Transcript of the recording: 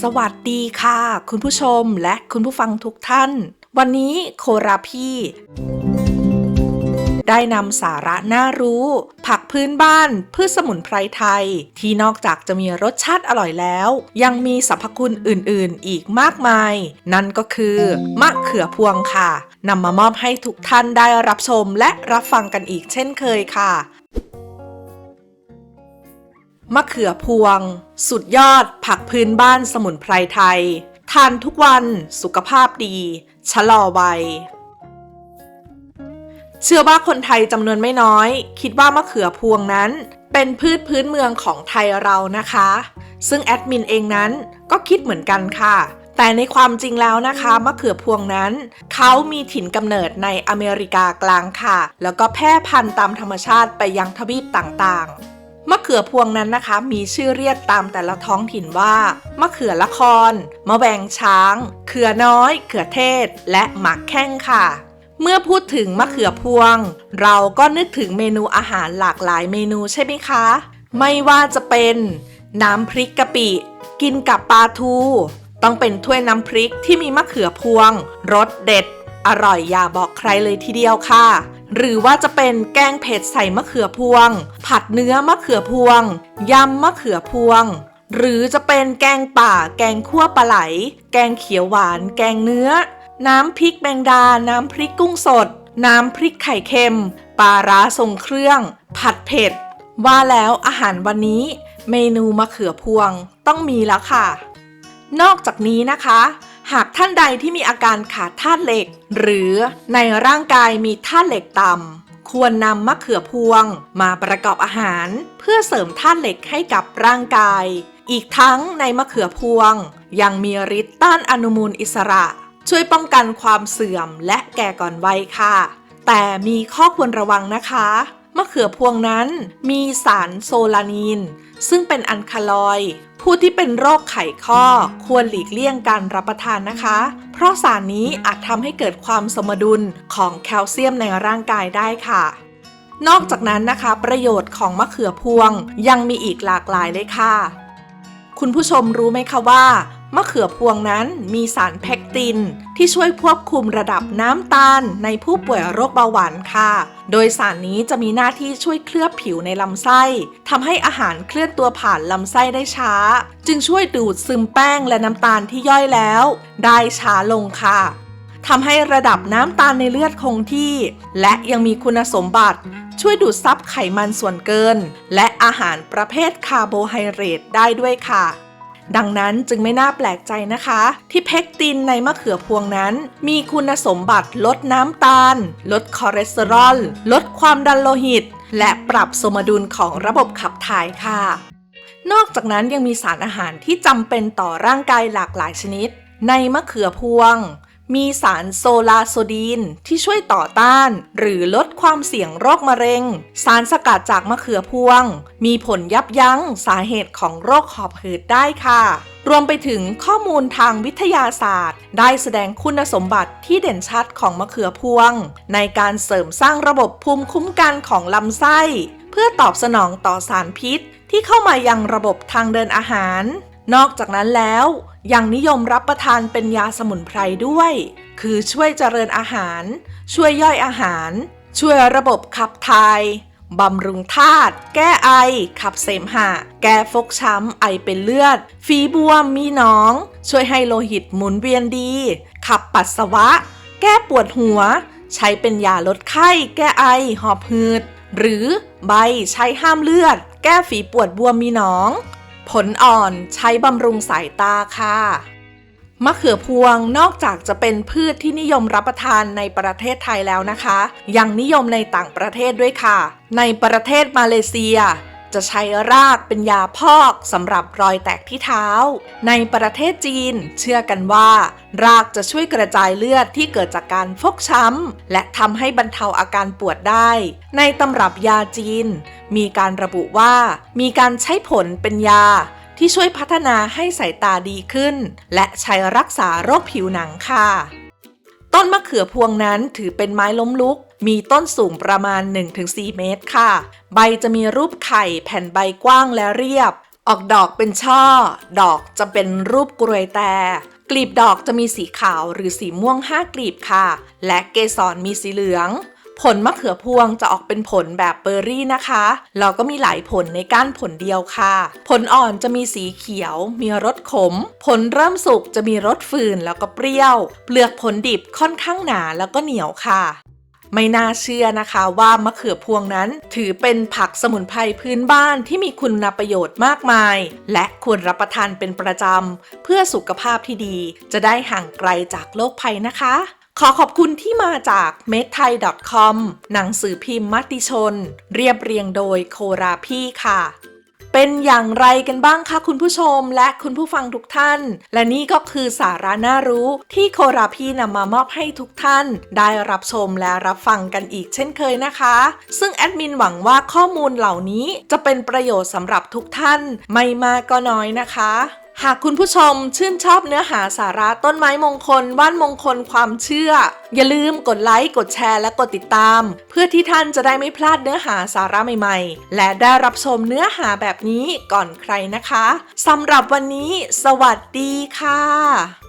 สวัสดีค่ะ คุณผู้ชมและคุณผู้ฟังทุกท่าน วันนี้โคราพี่ ได้นำสาระน่ารู้ ผักพื้นบ้านพืชสมุนไพรไทย ที่นอกจากจะมีรสชาติอร่อยแล้ว ยังมีสรรพคุณอื่นๆ อีกมากมาย นั่นก็คือ มะเขือพวงค่ะนำมามอบให้ทุกท่านได้รับชมและรับฟังกันอีกเช่นเคยค่ะ มะเขือพวง สุดยอดผักพื้นบ้านสมุนไพรไทย ทานทุกวันสุขภาพดี ชะลอวัย เชื่อว่าคนไทยจำนวนไม่น้อย คิดว่ามะเขือพวงนั้น เป็นพืชพื้นเมืองของไทยเรานะคะ ซึ่งแอดมินเองนั้นก็คิดเหมือนกันค่ะแต่ในความจริงแล้วนะคะมะเขือพวงนั้น เขามีถิ่นกำเนิดในอเมริกากลางค่ะ แล้วก็แพร่พันธุ์ตามธรรมชาติไปยังทวีปต่างๆ มะเขือพวงนั้นนะคะ มีชื่อเรียกตามแต่ละท้องถิ่นว่า มะเขือละคร มะแวงช้าง เขือน้อย เขือเทศ และหมักแข้งค่ะ เมื่อพูดถึงมะเขือพวง เราก็นึกถึงเมนูอาหารหลากหลายเมนูใช่ไหมคะ ไม่ว่าจะเป็น น้ำพริกกะปิ กินกับปลาทู ต้องเป็นถ้วยน้ำพริกที่มีมะเขือพวงรสเด็ด อร่อยอย่าบอกใครเลยทีเดียวค่ะ หรือว่าจะเป็นแกงเผ็ดใส่มะเขือพวง ผัดเนื้อมะเขือพวงยำมะเขือพวง หรือจะเป็นแกงป่า แกงคั่วปลาไหล แกงเขียวหวาน แกงเนื้อ น้ำพริกแมงดา น้ำพริกกุ้งสด น้ำพริกไข่เค็ม ปลาร้าทรงเครื่อง ผัดเผ็ด ว่าแล้วอาหารวันนี้ เมนูมะเขือพวงต้องมีแล้วค่ะ นอกจากนี้นะคะ หากท่านใดที่มีอาการขาดธาตุเหล็ก หรือในร่างกายมีธาตุเหล็กต่ำควรนำมะเขือพวงมาประกอบอาหาร เพื่อเสริมธาตุเหล็กให้กับร่างกาย อีกทั้งในมะเขือพวง ยังมีฤทธิ์ต้านอนุมูลอิสระ ช่วยป้องกันความเสื่อมและแก่ก่อนวัยค่ะ แต่มีข้อควรระวังนะคะ มะเขือพวงนั้นมีสารโซลานีน ซึ่งเป็นอัลคาลอย ผู้ที่เป็นโรคไขข้อควรหลีกเลี่ยงการรับประทานนะคะ เพราะสารนี้อาจทำให้เกิดความสมดุลของแคลเซียมในร่างกายได้ค่ะ นอกจากนั้นนะคะ ประโยชน์ของมะเขือพวงยังมีอีกหลากหลายเลยค่ะ คุณผู้ชมรู้ไหมคะว่า มะเขือพวงนั้นมีสารเพคติน ที่ช่วยควบคุมระดับน้ำตาลในผู้ป่วยโรคเบาหวานค่ะ โดยสารนี้จะมีหน้าที่ช่วยเคลือบผิวในลำไส้ทำให้อาหารเคลื่อนตัวผ่านลำไส้ได้ช้า จึงช่วยดูดซึมแป้งและน้ำตาลที่ย่อยแล้ว ได้ช้าลงค่ะทำให้ระดับน้ำตาลในเลือดคงที่ และยังมีคุณสมบัติ ช่วยดูดซับไขมันส่วนเกิน และอาหารประเภทคาร์โบไฮเดรตได้ด้วยค่ะ ดังนั้นจึงไม่น่าแปลกใจนะคะ ที่เพกตินในมะเขือพวงนั้น มีคุณสมบัติลดน้ำตาล ลดคอเลสเตอรอล ลดความดันโลหิต และปรับสมดุลของระบบขับถ่ายค่ะ นอกจากนั้นยังมีสารอาหารที่จำเป็นต่อร่างกายหลากหลายชนิด ในมะเขือพวง มีสารโซลาโซดีนที่ช่วยต่อต้าน หรือลดความเสี่ยงโรคมะเร็ง สารสกัดจากมะเขือพวง มีผลยับยั้งสาเหตุของโรคหอบหืดได้ค่ะ รวมไปถึงข้อมูลทางวิทยาศาสตร์ ได้แสดงคุณสมบัติที่เด่นชัดของมะเขือพวง ในการเสริมสร้างระบบภูมิคุ้มกันของลำไส้ เพื่อตอบสนองต่อสารพิษที่เข้ามายังระบบทางเดินอาหาร นอกจากนั้นแล้วยังนิยมรับประทานเป็นยาสมุนไพรด้วย คือช่วยเจริญอาหาร ช่วยย่อยอาหาร ช่วยระบบขับถ่ายบำรุงธาตุ แก้ไอ ขับเสมหะ แก้ฟกช้ำ ไอเป็นเลือด ฝีบวม มีหนอง ช่วยให้โลหิตหมุนเวียนดี ขับปัสสาวะ แก้ปวดหัว ใช้เป็นยาลดไข้ แก้ไอ หอบหืด หรือใบใช้ห้ามเลือด แก้ฝีปวดบวมมีหนอง ผลอ่อนใช้บำรุงสายตาค่ะ มะเขือพวงนอกจากจะเป็นพืชที่นิยมรับประทานในประเทศไทยแล้วนะคะ ยังนิยมในต่างประเทศด้วยค่ะ ในประเทศมาเลเซีย จะใช้รากเป็นยาพอกสำหรับรอยแตกที่เท้า ในประเทศจีน เชื่อกันว่า รากจะช่วยกระจายเลือดที่เกิดจากการฟกช้ำ และทำให้บรรเทาอาการปวดได้ ในตำรับยาจีน มีการระบุว่า มีการใช้ผลเป็นยาที่ช่วยพัฒนาให้สายตาดีขึ้น และใช้รักษาโรคผิวหนังค่ะ ต้นมะเขือพวงนั้นถือเป็นไม้ล้มลุก มีต้นสูงประมาณ 1-4 เมตรค่ะ ใบจะมีรูปไข่แผ่นใบกว้างและเรียบ ออกดอกเป็นช่อ ดอกจะเป็นรูปกรวยแต่กลีบดอกจะมีสีขาวหรือสีม่วง 5 กลีบค่ะ และเกสรมีสีเหลือง ผลมะเขือพวงจะออกเป็นผลแบบเบอร์รี่นะคะแล้วก็มีหลายผลในก้านผลเดียวค่ะ ผลอ่อนจะมีสีเขียว มีรสขม ผลเริ่มสุกจะมีรสฝืนแล้วก็เปรี้ยว เปลือกผลดิบค่อนข้างหนาแล้วก็เหนียวค่ะ ไม่น่าเชื่อนะคะว่ามะเขือพวงนั้น ถือเป็นผักสมุนไพรพื้นบ้านที่มีคุณประโยชน์มากมาย และควรรับประทานเป็นประจำ เพื่อสุขภาพที่ดี จะได้ห่างไกลจากโรคภัยนะคะ ขอขอบคุณที่มาจาก m e d t h a i c o m หนังสือพิมพ์มติชน เรียบเรียงโดยโคราพี่ค่ะ เป็นอย่างไรกันบ้างคะคุณผู้ชมและคุณผู้ฟังทุกท่าน และนี่ก็คือสาระน่ารู้ที่โคราพี่นำมามอบให้ทุกท่าน ได้รับชมและรับฟังกันอีกเช่นเคยนะคะ ซึ่งแอดมินหวังว่าข้อมูลเหล่านี้จะเป็นประโยชน์สำหรับทุกท่าน ไม่มากก็น้อยนะคะ หากคุณผู้ชมชื่นชอบเนื้อหาสาระต้นไม้มงคลบ้านมงคลความเชื่อ อย่าลืมกดไลค์ กดแชร์และกดติดตาม เพื่อที่ท่านจะได้ไม่พลาดเนื้อหาสาระใหม่ๆ และได้รับชมเนื้อหาแบบนี้ก่อนใครนะคะสำหรับวันนี้ สวัสดีค่ะ